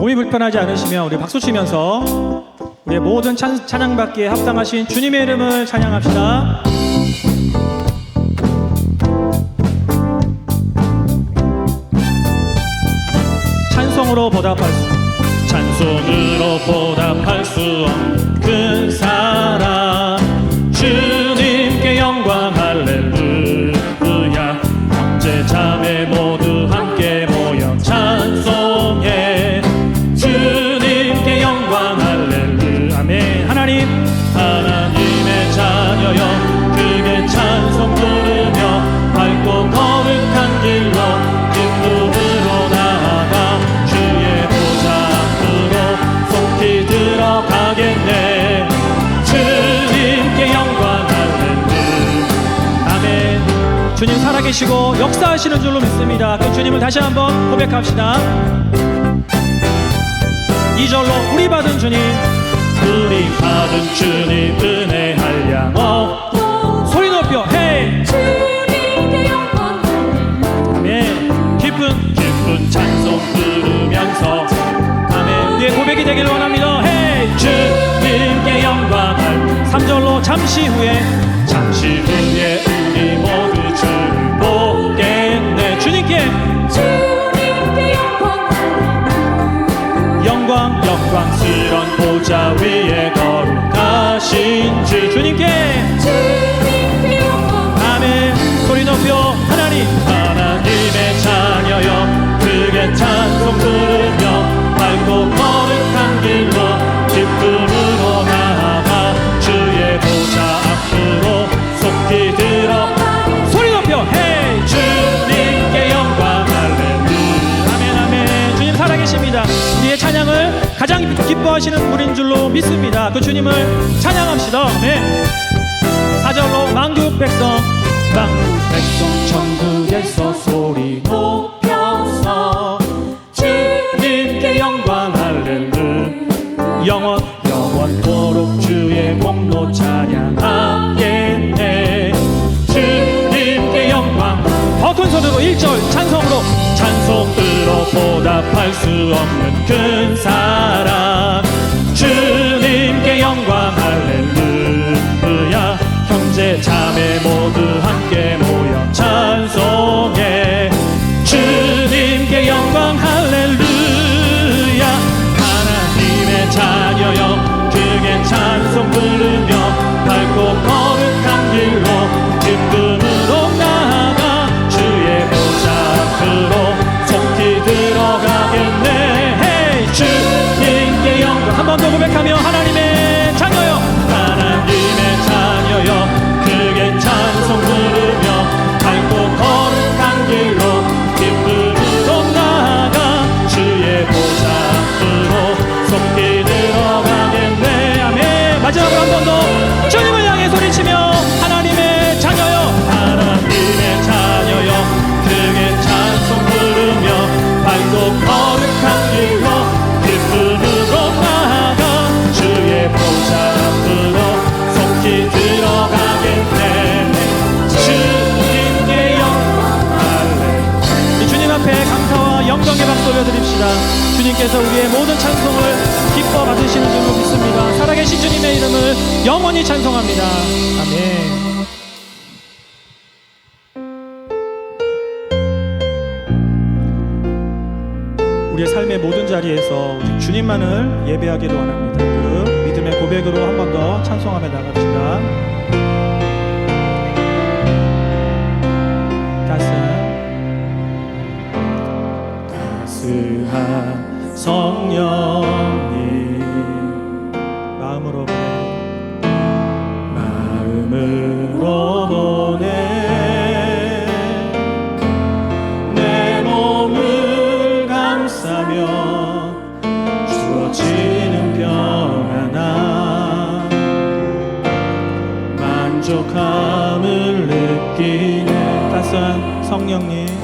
몸이 불편하지 않으시면 우리 박수 치면서 우리의 모든 찬, 찬양받기에 합당하신 주님의 이름을 찬양합시다. 찬송으로 보답할 수 찬송으로 보답할 수 없는 살아계시고 역사하시는 줄로 믿습니다. 그 주님을 다시 한번 고백합시다. 2절로 우리 받은 주님. 우리 받은 주님 은혜 한량 어 소리 높여. 헤이. 주님께 영광 아멘. 기쁜 기쁜 찬송 부르면서 아멘. 우리의 고백이 되길 원합니다. 헤이. 주님께 영광을 3절로 잠시 후에 잠시 후에 주님께 기뻐하시는 분인 줄로 믿습니다. 그 주님을 찬양합시다. 아멘 사절로 만국 백성 만국 백성 천국에서 소리 높여서 주님께 영광 할렐루 영원. 영원토록 주의 공로 찬양하겠네. 주님께 영광. 더큰 소리로 1절 찬송으로 찬송으로 보답할 수 없는 큰 사랑 주님께 영광 할렐루야. 형제 자매 주님께서 우리의 모든 찬송을 기뻐 받으시는 줄로 믿습니다 살아계신 주님의 이름을 영원히 찬송합니다 아멘 우리의 삶의 모든 자리에서 오직 주님만을 예배하기를 원합니다. 그 믿음의 고백으로 한 번 더 찬송하며 나갑시다. 감싸며 주어지는 평안함 만족함을 느끼네 따스한 성령님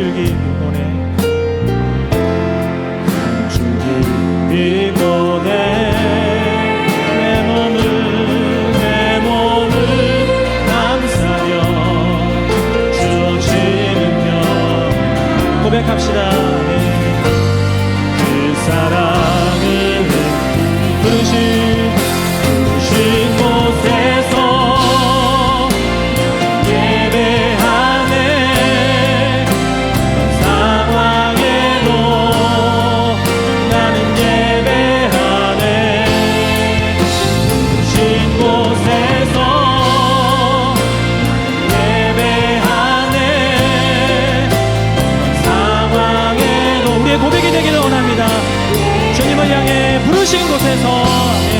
줄기 보내 한 줄기 보내 내 몸을 내 몸을 감사여 주시는 영 고백합시다. 네. 그 사랑이 부르시 곳에서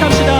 고백합시다.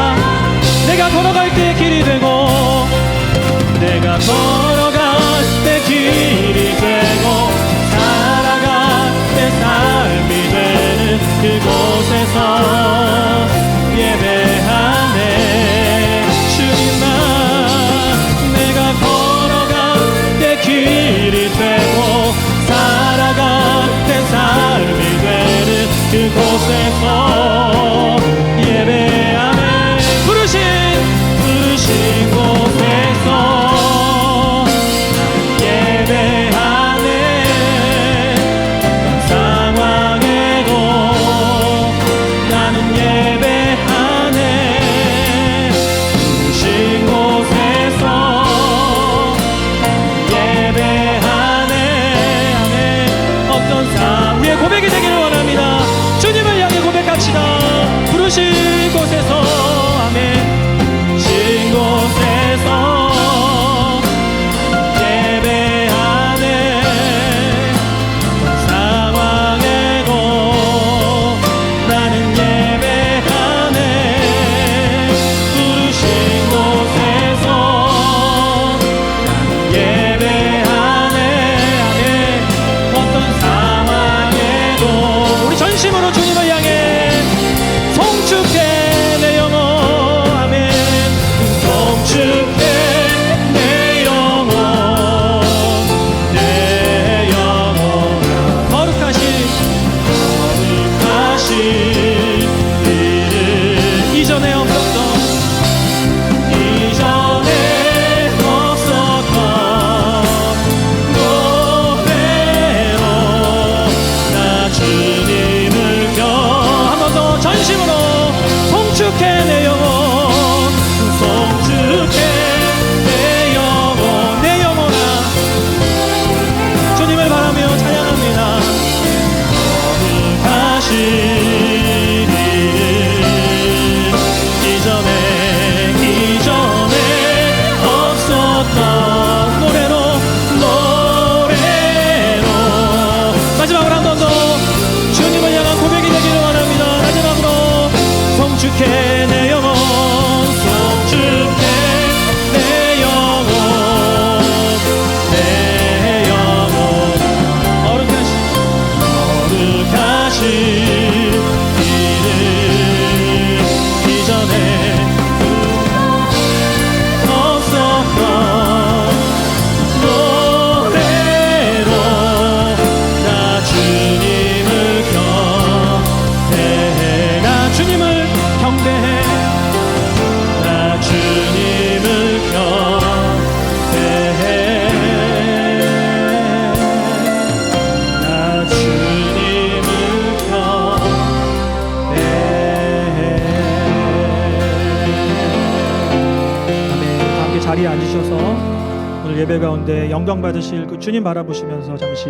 예배 가운데 영광 받으실 그 주님 바라보시면서 잠시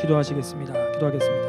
기도하시겠습니다. 기도하겠습니다.